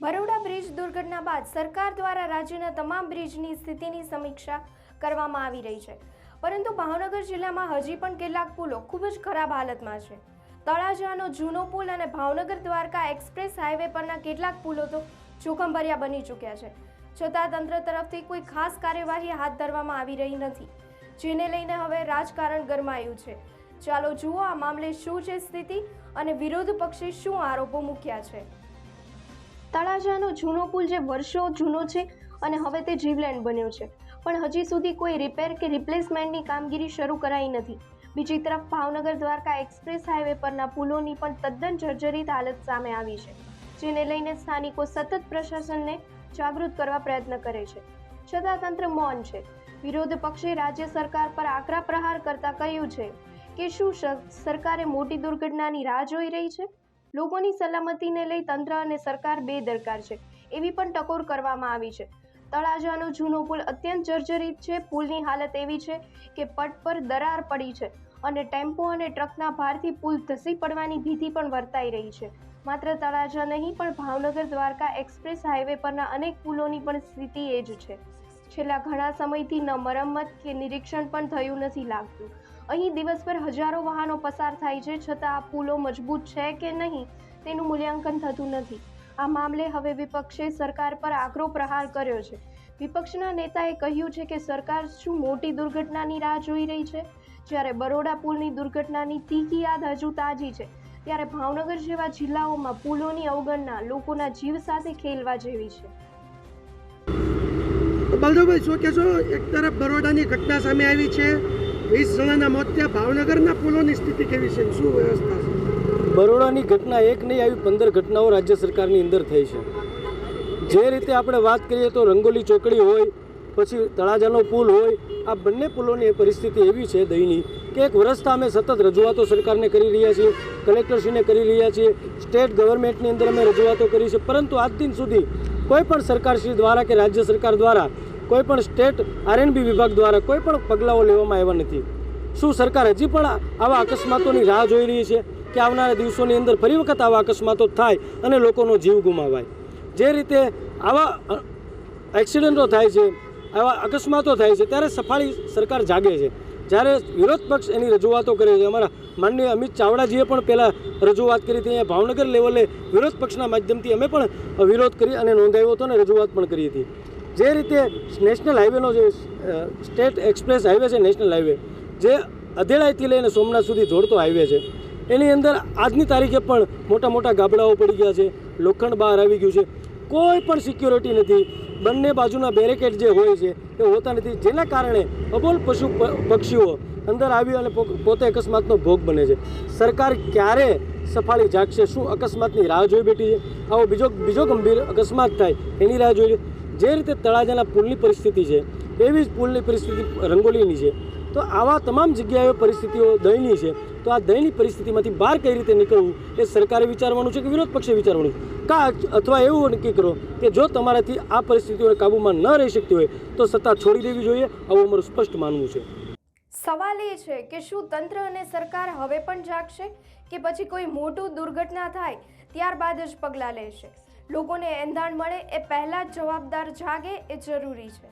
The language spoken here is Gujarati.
બરોડા બ્રિજ દુર્ઘટના બાદ સરકાર દ્વારા રાજ્યના તમામ બ્રિજની સ્થિતિની સમીક્ષા કરવામાં આવી રહી છે. પરંતુ ભાવનગર જિલ્લામાં હજી પણ કેટલાક પુલો ખૂબ જ ખરાબ હાલતમાં છે. તળાજાનો જૂનો પુલ અને ભાવનગર દ્વારકા એક્સપ્રેસ હાઈવે પરના કેટલાક પુલો તો જોખમભર્યા બની ચૂક્યા છે. છતાં તંત્ર તરફથી કોઈ ખાસ કાર્યવાહી હાથ ધરવામાં આવી રહી નથી. જેને લઈને હવે રાજકારણ ગરમાયું છે. ચાલો જુઓ આ મામલે શું છે સ્થિતિ અને વિરોધ પક્ષે શું આરોપો મૂક્યા છે. તળાજાનો જૂનો પુલ જે વર્ષો જૂનો છે અને હવે તે જીવલેન્ડ બન્યો છે. પણ હજી સુધી કોઈ રિપેર કે રિપ્લેસમેન્ટની કામગીરી શરૂ કરાઈ નથી. બીજી તરફ ભાવનગર દ્વારકા એક્સપ્રેસ હાઈવે પરના પુલોની પણ તદ્દન જર્જરિત હાલત સામે આવી છે, જેને લઈને સ્થાનિકો સતત પ્રશાસનને જાગૃત કરવા પ્રયત્ન કરે છે. છતાં તંત્ર મૌન છે. વિરોધ પક્ષે રાજ્ય સરકાર પર આકરા પ્રહાર કરતા કહ્યું છે કે શું સરકારે મોટી દુર્ઘટનાની રાહ જોઈ રહી છે? લોકોની સલામતીને લઈ તંત્ર અને સરકાર બેદરકાર છે. એવી પણ ટકોર કરવામાં આવી છે. તળાજાનો જૂનો પુલ અત્યંત જર્જરિત છે. પુલની હાલત એવી છે કે પટ પર દરાર પડી છે અને ટેમ્પો અને ટ્રકના ભારથી પુલ ધસી પડવાની ભીતિ પણ વર્તાઈ રહી છે. માત્ર તળાજા નહીં, પણ ભાવનગર દ્વારકા એક્સપ્રેસ હાઈવે પરના અનેક પુલોની પણ સ્થિતિ એ જ છે. છેલ્લા ઘણા સમયથી ન મરમ્મત કે નિરીક્ષણ પણ થયું નથી લાગતું. અહીં દિવસભર હજારો વાહનો પસાર થાય છે, છતાં આ પુલો મજબૂત છે કે નહીં તેનું મૂલ્યાંકન થતું નથી. આ મામલે હવે વિપક્ષે સરકાર પર આકરો પ્રહાર કર્યો છે. વિપક્ષના નેતાએ કહ્યું છે કે સરકાર શું મોટી દુર્ઘટનાની રાહ જોઈ રહી છે? જ્યારે બરોડા પુલની દુર્ઘટનાની તીખી યાદ હજુ તાજી છે, ત્યારે ભાવનગર જેવા જિલ્લાઓમાં પુલોની અવગણના લોકોના જીવ સાથે ખેલવા જેવી છે. બલદેવભાઈ શું કહેશો? એક તરફ બરોડાની ઘટના સામે આવી છે વીસ જણાના મોત થયા. ભાવનગરના પુલોની સ્થિતિ કેવી છે? શું વ્યવસ્થા બરોડાની ઘટના એક નહીં, આવી પંદર ઘટનાઓ રાજ્ય સરકારની અંદર થઈ છે. જે રીતે આપણે વાત કરીએ તો રંગોલી ચોકડી હોય, પછી તળાજાનો પુલ હોય, આ બંને પુલોની પરિસ્થિતિ એવી છે દહીંની કે એક વર્ષથી અમે સતત રજૂઆતો સરકારને કરી રહ્યા છીએ, કલેક્ટરશ્રીને કરી રહ્યા છીએ, સ્ટેટ ગવર્મેન્ટની અંદર અમે રજૂઆતો કરી છે. પરંતુ આજ દિન સુધી કોઈ પણ સરકારશ્રી દ્વારા કે રાજ્ય સરકાર દ્વારા કોઈ પણ સ્ટેટ આરએનબી વિભાગ દ્વારા કોઈ પણ પગલાઓ લેવામાં આવ્યા નથી. શું સરકાર હજી પણ આવા અકસ્માતોની રાહ જોઈ રહી છે કે આવનારા દિવસોની અંદર ફરી વખત આવા અકસ્માતો થાય અને લોકોનો જીવ ગુમાવાય? જે રીતે આવા એક્સિડન્ટો થાય છે, આવા અકસ્માતો થાય છે, ત્યારે સફાળી સરકાર જાગે છે. જ્યારે વિરોધ પક્ષ એની રજૂઆતો કરે છે. અમારા માનનીય અમિત ચાવડાજીએ પણ પહેલાં રજૂઆત કરી હતી. અહીંયા ભાવનગર લેવલે વિરોધ પક્ષના માધ્યમથી અમે પણ વિરોધ કરી અને નોંધાવ્યો હતો અને રજૂઆત પણ કરી હતી. જે રીતે નેશનલ હાઈવેનો જે સ્ટેટ એક્સપ્રેસ હાઈવે છે, નેશનલ હાઈવે, જે અધેળાઈથી લઈને સોમનાથ સુધી જોડતો હાઈવે છે, એની અંદર આજની તારીખે પણ મોટા મોટા ગાબડાઓ પડી ગયા છે, લોખંડ બહાર આવી ગયું છે, કોઈ પણ સિક્યોરિટી નથી, બંને બાજુના બેરેકેડ જે હોય છે, એ હોતા નથી, જેના કારણે અબોલ પશુ પક્ષીઓ અંદર આવી અને પોતે અકસ્માતનો ભોગ બને છે. સરકાર ક્યારે સફાળી જાગશે? શું અકસ્માતની રાહ જોઈ બેઠી છે? આવો બીજો બીજો ગંભીર અકસ્માત થાય, એની રાહ જોઈ જે રીતે તળાજાના પુલની પરિસ્થિતિ છે, એવી જ પુલની પરિસ્થિતિ રંગોલીની છે. તો આવા તમામ જગ્યાએ પરિસ્થિતિઓ દયનીય છે. તો આ દયની પરિસ્થિતિમાંથી બહાર કઈ રીતે નીકળવું, એ સરકારે વિચારવાનું છે કે વિરોધ પક્ષે વિચારવાનું કા અથવા એવું નક્કી કરો કે જો તમારાથી આ પરિસ્થિતિઓને કાબૂમાં ન રહી શકતી હોય, તો સત્તા છોડી દેવી જોઈએ, આવું અમારું સ્પષ્ટ માનવું છે. સવાલ એ છે કે શું તંત્ર અને સરકાર હવે પણ જાગશે કે પછી કોઈ મોટું દુર્ઘટના થાય, ત્યારબાદ જ પગલાં લેશે? લોકોને એંધાણ મળે એ પહેલાં જવાબદાર જાગે એ જરૂરી છે.